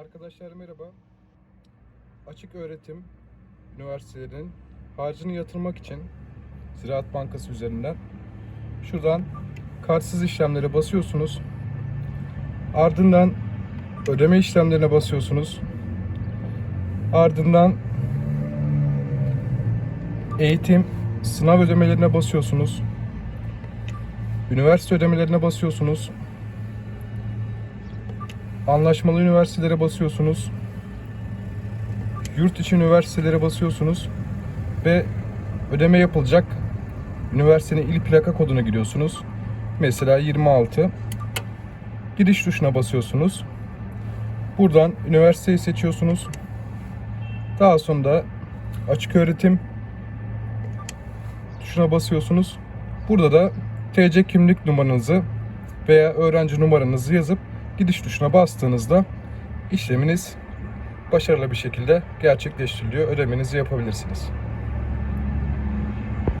Arkadaşlar merhaba. Açık öğretim üniversitelerinin harcını yatırmak için Ziraat Bankası üzerinden şuradan kartsız işlemlere basıyorsunuz. Ardından ödeme işlemlerine basıyorsunuz. Ardından eğitim sınav ödemelerine basıyorsunuz. Üniversite ödemelerine basıyorsunuz. Anlaşmalı üniversitelere basıyorsunuz. Yurt içi üniversitelere basıyorsunuz. Ve ödeme yapılacak üniversitenin il plaka koduna giriyorsunuz. Mesela 26. Giriş tuşuna basıyorsunuz. Buradan üniversiteyi seçiyorsunuz. Daha sonra açık öğretim tuşuna basıyorsunuz. Burada da TC kimlik numaranızı veya öğrenci numaranızı yazıp gidiş tuşuna bastığınızda işleminiz başarılı bir şekilde gerçekleştiriliyor. Ödemenizi yapabilirsiniz.